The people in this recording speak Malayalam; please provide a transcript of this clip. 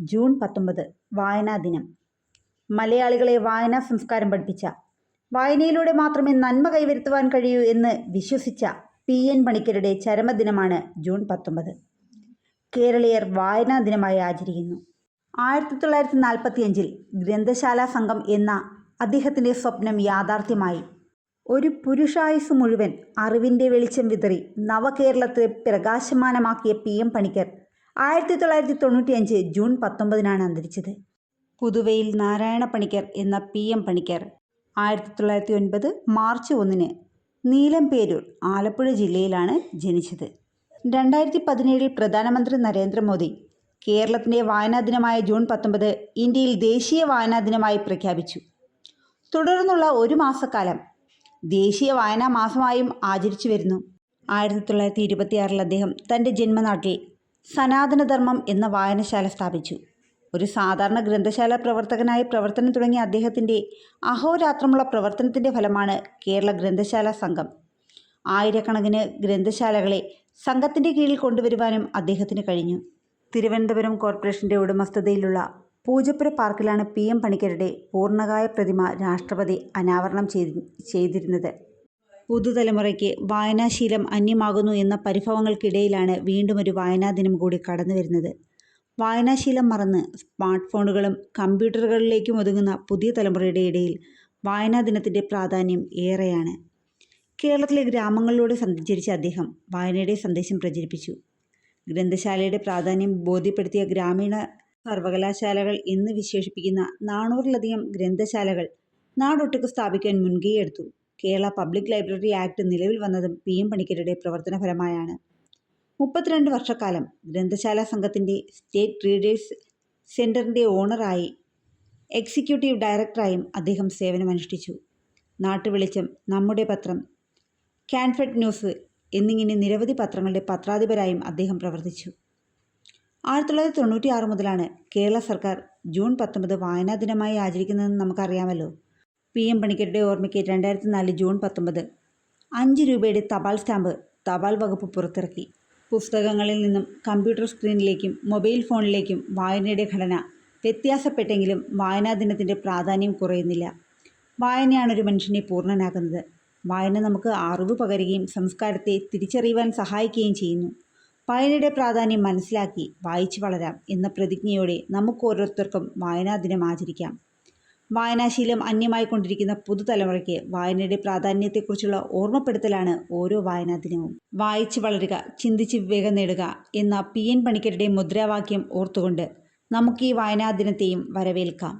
ജൂൺ പത്തൊമ്പത് വായനാ ദിനം. മലയാളികളെ വായനാ സംസ്കാരം പഠിപ്പിച്ച വായനയിലൂടെ മാത്രമേ നന്മ കൈവരുത്തുവാൻ കഴിയൂ എന്ന് വിശ്വസിച്ച പി എൻ മണിക്കരുടെ ചരമദിനമാണ് ജൂൺ പത്തൊമ്പത്. കേരളീയർ വായനാ ദിനമായി ആചരിക്കുന്നു. ആയിരത്തി തൊള്ളായിരത്തി നാൽപ്പത്തിയഞ്ചിൽ ഗ്രന്ഥശാല സംഘം എന്ന അദ്ദേഹത്തിന്റെ സ്വപ്നം യാഥാർത്ഥ്യമായി. ഒരു പുരുഷായുസ് മുഴുവൻ അറിവിന്റെ വെളിച്ചം വിതറി നവകേരളത്തെ പ്രകാശമാനമാക്കിയ പി എം പണിക്കർ ആയിരത്തി തൊള്ളായിരത്തി തൊണ്ണൂറ്റിയഞ്ച് ജൂൺ പത്തൊമ്പതിനാണ് അന്തരിച്ചത്. പുതുവയിൽ നാരായണ പണിക്കർ എന്ന പി എം പണിക്കർ ആയിരത്തി തൊള്ളായിരത്തി ഒൻപത് മാർച്ച് ഒന്നിന് നീലംപേരൂർ ആലപ്പുഴ ജില്ലയിലാണ് ജനിച്ചത്. രണ്ടായിരത്തി പതിനേഴിൽ പ്രധാനമന്ത്രി നരേന്ദ്രമോദി കേരളത്തിന്റെ വായനാ ദിനമായ ജൂൺ പത്തൊമ്പത് ഇന്ത്യയിൽ ദേശീയ വായനാ ദിനമായി പ്രഖ്യാപിച്ചു. തുടർന്നുള്ള ഒരു മാസക്കാലം ദേശീയ വായനാ മാസമായും ആചരിച്ചു വരുന്നു. ആയിരത്തി തൊള്ളായിരത്തി ഇരുപത്തിയാറിൽ അദ്ദേഹം തന്റെ ജന്മനാട്ടിൽ സനാതനധർമ്മം എന്ന വായനശാല സ്ഥാപിച്ചു. ഒരു സാധാരണ ഗ്രന്ഥശാല പ്രവർത്തകനായി പ്രവർത്തനം തുടങ്ങിയ അദ്ദേഹത്തിന്റെ അഹോരാത്രമുള്ള പ്രവർത്തനത്തിന്റെ ഫലമാണ് കേരള ഗ്രന്ഥശാല സംഘം. ആയിരക്കണക്കിന് ഗ്രന്ഥശാലകളെ സംഘത്തിന്റെ കീഴിൽ കൊണ്ടുവരുവാനും അദ്ദേഹത്തിന് കഴിഞ്ഞു. തിരുവനന്തപുരം കോർപ്പറേഷന്റെ ഉടമസ്ഥതയിലുള്ള പൂജപ്പുര പാർക്കിലാണ് പി എം പണിക്കരുടെ പൂർണകായ പ്രതിമ രാഷ്ട്രപതി അനാവരണം ചെയ്തി ചെയ്തിരുന്നത്. പുതുതലമുറയ്ക്ക് വായനാശീലം അന്യമാകുന്നു എന്ന പരിഭവങ്ങൾക്കിടയിലാണ് വീണ്ടും ഒരു വായനാ ദിനം കൂടി കടന്നു വരുന്നത്. വായനാശീലം മറന്ന് സ്മാർട്ട് ഫോണുകളും കമ്പ്യൂട്ടറുകളിലേക്കും ഒതുങ്ങുന്ന പുതിയ തലമുറയുടെ ഇടയിൽ വായനാ ദിനത്തിന്റെ പ്രാധാന്യം ഏറെയാണ്. കേരളത്തിലെ ഗ്രാമങ്ങളിലൂടെ സഞ്ചരിച്ച അദ്ദേഹം വായനയുടെ സന്ദേശം പ്രചരിപ്പിച്ചു. ഗ്രന്ഥശാലയുടെ പ്രാധാന്യം ബോധ്യപ്പെടുത്തിയ ഗ്രാമീണ സർവകലാശാലകൾ എന്ന് വിശേഷിപ്പിക്കുന്ന നാനൂറിലധികം ഗ്രന്ഥശാലകൾ നാടൊട്ടുക്ക് സ്ഥാപിക്കാൻ മുൻകൈയെടുത്തു. കേരള പബ്ലിക് ലൈബ്രറി ആക്ട് നിലവിൽ വന്നതും പി എം പണിക്കരുടെ പ്രവർത്തന ഫലമായാണ് മുപ്പത്തിരണ്ട് വർഷക്കാലം ഗ്രന്ഥശാല സംഘത്തിന്റെ സ്റ്റേറ്റ് റീഡേഴ്സ് സെന്ററിന്റെ ഓണറായി എക്സിക്യൂട്ടീവ് ഡയറക്ടറായും അദ്ദേഹം സേവനമനുഷ്ഠിച്ചു. നാട്ടുവെളിച്ചം നമ്മുടെ പത്രം കാൻഫെഡ് ന്യൂസ് എന്നിങ്ങനെ നിരവധി പത്രങ്ങളുടെ പത്രാധിപരായും അദ്ദേഹം പ്രവർത്തിച്ചു. ആയിരത്തി തൊള്ളായിരത്തി തൊണ്ണൂറ്റി ആറ് മുതലാണ് കേരള സർക്കാർ ജൂൺ പത്തൊമ്പത് വായനാ ദിനമായി ആചരിക്കുന്നതെന്ന് നമുക്കറിയാമല്ലോ. പി എം പണിക്കരുടെ ഓർമ്മയ്ക്ക് രണ്ടായിരത്തി നാല് ജൂൺ പത്തൊമ്പത്. അഞ്ച് രൂപയുടെ തപാൽ സ്റ്റാമ്പ് തപാൽ വകുപ്പ് പുറത്തിറക്കി. പുസ്തകങ്ങളിൽ നിന്നും കമ്പ്യൂട്ടർ സ്ക്രീനിലേക്കും മൊബൈൽ ഫോണിലേക്കും വായനയുടെ ഘടന വ്യത്യാസപ്പെട്ടെങ്കിലും വായനാ ദിനത്തിന്റെ പ്രാധാന്യം കുറയുന്നില്ല. വായനയാണ് ഒരു മനുഷ്യനെ പൂർണനാക്കുന്നത്. വായന നമുക്ക് അറിവ് പകരുകയും സംസ്കാരത്തെ തിരിച്ചറിയുവാൻ സഹായിക്കുകയും ചെയ്യുന്നു. വായനയുടെ പ്രാധാന്യം മനസ്സിലാക്കി വായിച്ചു വളരാം എന്ന പ്രതിജ്ഞയോടെ നമുക്ക് ഓരോരുത്തർക്കും വായനാ ദിനം ആചരിക്കാം. വായനാശീലം അന്യമായി കൊണ്ടിരിക്കുന്ന പുതുതലമുറയ്ക്ക് വായനയുടെ പ്രാധാന്യത്തെക്കുറിച്ചുള്ള ഓർമ്മപ്പെടുത്തലാണ് ഓരോ വായനാ ദിനവും. വായിച്ചു വളരുക ചിന്തിച്ച് വിവേകം നേടുക എന്ന പി. എൻ. പണിക്കരുടെ മുദ്രാവാക്യം ഓർത്തുകൊണ്ട് നമുക്ക് ഈ വായനാ ദിനത്തെയും വരവേൽക്കാം.